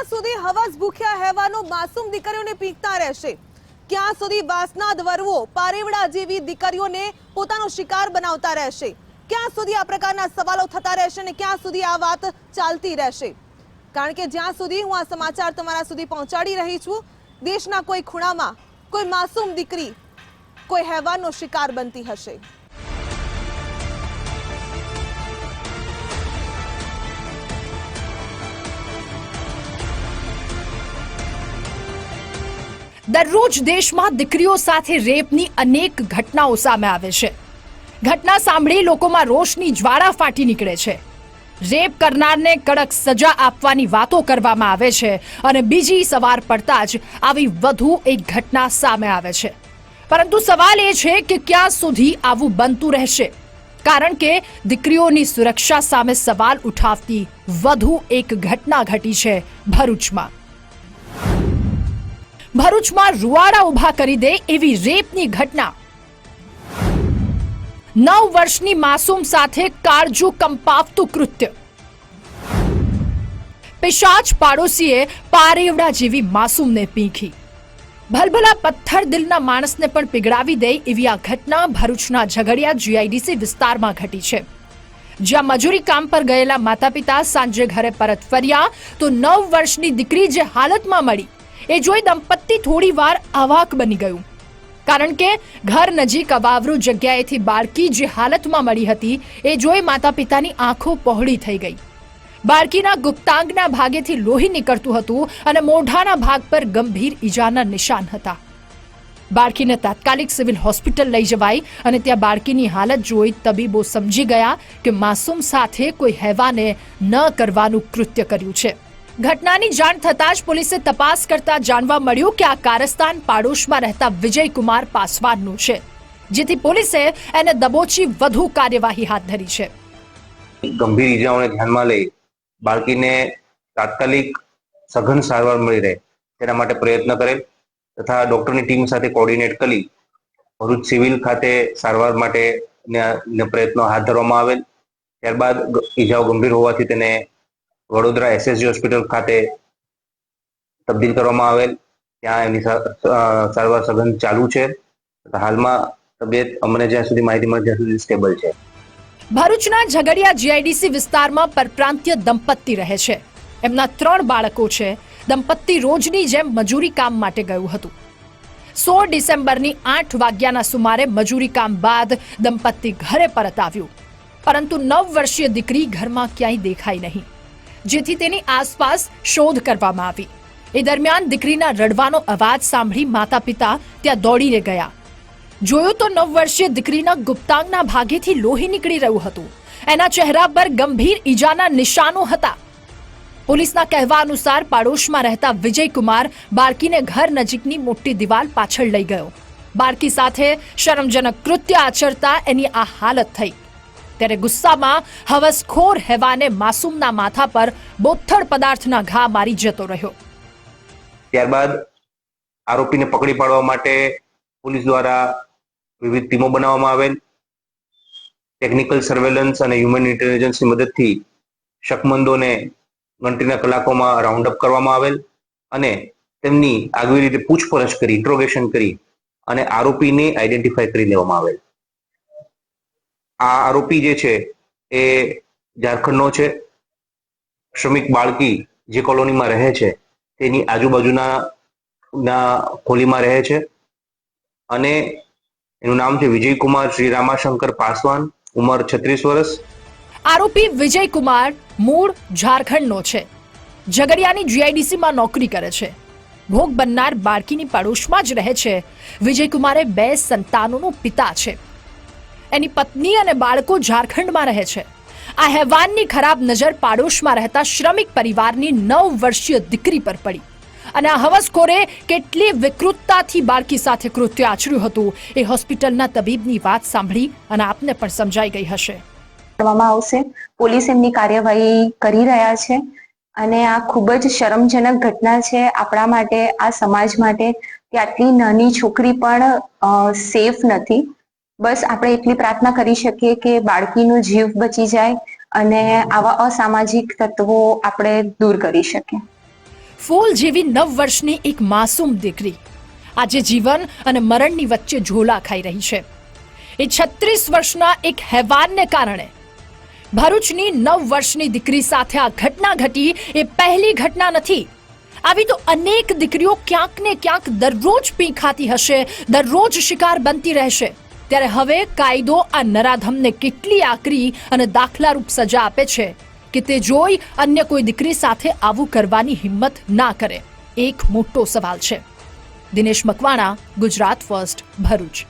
ક્યાં સુધી હવસ ભૂખ્યા હેવાનો માસૂમ દીકરીઓને પીકતા રહેશે. ક્યાં સુધી વાસના વરવો પારેવડા જેવી દીકરીઓને પોતાનો શિકાર બનાવતા રહેશે. ક્યાં સુધી આ પ્રકારના સવાલો થતા રહેશે અને ક્યાં સુધી આ વાત ચાલતી રહેશે? કારણ કે જ્યાં સુધી હું આ સમાચાર તમારા સુધી પહોંચાડી રહી છું, દેશના કોઈ ખૂણામાં કોઈ માસૂમ દીકરી કોઈ હેવાનનો શિકાર બનતી હશે. દરરોજ દેશમાં દીકરીઓ સાથે રેપની અનેક ઘટનાઓ સામે આવે છે. ઘટના સાંભળી લોકોમાં રોષની જ્વાળા ફાટી નીકળે છે. રેપ કરનારને કડક સજા આપવાની વાતો કરવામાં આવે છે અને બીજી સવાર પડતા જ આવી વધુ એક ઘટના સામે આવે છે. પરંતુ સવાલ એ છે કે ક્યાં સુધી આવું બનતું રહેશે? કારણ કે દીકરીઓની સુરક્ષા સામે સવાલ ઉઠાવતી વધુ એક ઘટના ઘટી છે ભરૂચમાં. ભરૂચમાં રૂવાડા ઊભા કરી દે એવી રેપની ઘટના. નવ વર્ષની માસૂમ સાથે કાળજુ કંપાવતું કૃત્ય. પિશાચ પાડોશીએ પારેવડા જેવી માસૂમને પીંખી. ભલભલા પથ્થર દિલના માણસને પણ પીગળાવી દે એવી આ ઘટના ભરૂચના ઝઘડિયા જીઆઈડીસી વિસ્તારમાં ઘટી છે. જ્યાં મજૂરી કામ પર ગયેલા માતા પિતા સાંજે ઘરે પરત ફર્યા તો નવ વર્ષની દીકરી જે હાલતમાં મળી એ જોઈ દંપતી થોડી વાર અવાક બની ગયું. કારણ કે ઘર નજીક અવાવરુ જગ્યાએથી બાળકી જે હાલતમાં મળી હતી, એ જોઈ માતા પિતાની આંખો પહોળી થઈ ગઈ. બાળકીના ગુપ્તાંગના ભાગેથી લોહી નીકળતું હતું અને મોઢાના ભાગ પર ગંભીર ઈજાના નિશાન હતા. બાળકીને તાત્કાલિક સિવિલ હોસ્પિટલ લઈ જવાઈ અને ત્યાં બાળકીની હાલત જોઈ તબીબો સમજી ગયા કે માસૂમ સાથે કોઈ હેવાને ન કરવાનું કૃત્ય કર્યું છે. ઘટનાની જાણ થતાં જ પોલીસે તપાસ કરતા જાણવા મળ્યું કે આ કારસ્તાન પાડોશમાં રહેતા વિજયકુમાર પાસવાનનું છે, જેથી પોલીસે એને દબોચી વધુ કાર્યવાહી હાથ ધરી છે. ગંભીર ઈજાઓને ધ્યાનમાં લઈ બાળકીને તાત્કાલિક સઘન સારવાર મળી રહે તેના માટે પ્રયત્ન કરેલ તથા ડોક્ટરની ટીમ સાથે કોર્ડિનેટ કરી ભરૂચ સિવિલ ખાતે સારવાર માટે પ્રયત્નો હાથ ધરવામાં આવેલ. ત્યારબાદ ઈજાઓ ગંભીર હોવાથી તેને વડોદરા એસએસજી હોસ્પિટલ ખાતે તબદીલ કરવામાં આવેલ. ત્યાં એમની સારવાર સઘન ચાલુ છે. હાલમાં તબિયત અમને જ્યાં સુધી માહિતી મળે ત્યાં સુધી સ્ટેબલ છે. ભરૂચના ઝઘડિયા જીઆઈડીસી વિસ્તારમાં પરપ્રાંતીય દંપતી રહે છે. એમના ત્રણ બાળકો છે. દંપતી રોજની જેમ મજૂરી કામ માટે ગયું હતું. સોળ ડિસેમ્બરની આઠ વાગ્યાના સુમારે મજૂરી કામ બાદ દંપતી ઘરે પરત આવ્યું. પરંતુ નવ વર્ષીય દીકરી ઘરમાં ક્યાંય દેખાઈ નહીં. જેથી તેની આસપાસ શોધ કરવામાં આવી. એ દરમિયાન દીકરીના રડવાનો અવાજ સાંભળી માતા પિતા ત્યાં દોડીને ગયા. જોયું તો નવ વર્ષીય દીકરીના ગુપ્તાંગના ભાગેથી લોહી નીકળી રહ્યું હતું. એના ચહેરા પર ગંભીર ઈજાના નિશાનો હતા. પોલીસના કહેવા અનુસાર પાડોશમાં રહેતા વિજયકુમાર બાળકીને ઘર નજીકની મોટી દિવાલ પાછળ લઈ ગયો. બાળકી સાથે શરમજનક કૃત્ય આચરતા એની આ હાલત થઈ. ત્યારે ગુસ્સામાં હવસખોર હેવાને માસૂમના માથા પર બોથડ પદાર્થના ઘા મારી જતો રહ્યો. ત્યારબાદ આરોપીને પકડી પાડવા માટે પોલીસ દ્વારા વિવિધ ટીમો બનાવવામાં આવેલ. ટેકનિકલ સર્વેલન્સ અને હ્યુમન ઇન્ટેલિજન્સની મદદથી શકમંદોને ગણતરીના કલાકોમાં રાઉન્ડ અપ કરવામાં આવેલ અને તેમની આગવી રીતે પૂછપરછ કરી, ઇન્ટ્રોગેશન કરી અને આરોપીને આઈડેન્ટિફાય કરી લેવામાં આવેલ. આ આરોપી જે છે એ ઝારખંડનો છે. શ્રમિક બાળકી જે કોલોનીમાં રહે છે, તેની આજુબાજુના, ના ખોલીમાં રહે છે. અને એનું નામ છે વિજયકુમાર શ્રી રામાશંકર પાસવાન, ઉંમર છત્રીસ વર્ષ. આરોપી વિજયકુમાર મૂળ ઝારખંડનો છે. ઝઘડિયાની જીઆઈડીસીમાં નોકરી કરે છે. ભોગ બનનાર બાળકીની પડોશમાં જ રહે છે. વિજયકુમારે બે સંતાનોનો પિતા છે. એની પત્ની અને બાળકો ઝારખંડમાં રહે છે. આ હેવાનની ખરાબ નજર પાડોશમાં રહેતા શ્રમિક પરિવારની નવ વર્ષીય દીકરી પર પડી. અને આ હવસખોરે કેટલી વિકૃતતાથી બાળકી સાથે કૃત્ય આચર્યું હતું, એ હોસ્પિટલના તબીબની વાત સાંભળી અને આપને પણ સમજાઈ ગઈ હશે. કરવામાં આવશે. પોલીસ એમની કાર્યવાહી કરી રહ્યા છે અને આ ખૂબ જ શરમજનક ઘટના છે. આપણા માટે, આ સમાજ માટે કે આટલી નાની છોકરી પણ સેફ નથી. બસ આપણે એટલી પ્રાર્થના કરી શકીએ કે બાળકીનો જીવ બચી જાય અને આવા અસામાજિક તત્વો આપણે દૂર કરી શકીએ. ફૂલ જેવી નવ વર્ષની એક માસૂમ દીકરી આજે જીવન અને મરણની વચ્ચે ઝોલા ખાઈ રહી છે. એ છત્રીસ વર્ષના એક હેવાનને કારણે ભરૂચની નવ વર્ષની દીકરી સાથે આ ઘટના ઘટી. એ પહેલી ઘટના નથી. આવી તો અનેક દીકરીઓ ક્યાંક ને ક્યાંક દરરોજ પી ખાતી હશે, દરરોજ શિકાર બનતી રહેશે. ત્યારે હવે કાયદો આ નરાધમને કેટલી આકરી અને દાખલારૂપ સજા આપે છે કે તે જોઈ અન્ય કોઈ દીકરી સાથે આવું કરવાની હિંમત ના કરે? એક મોટો સવાલ છે. દિનેશ મકવાણા, ગુજરાત ફર્સ્ટ, ભરૂચ.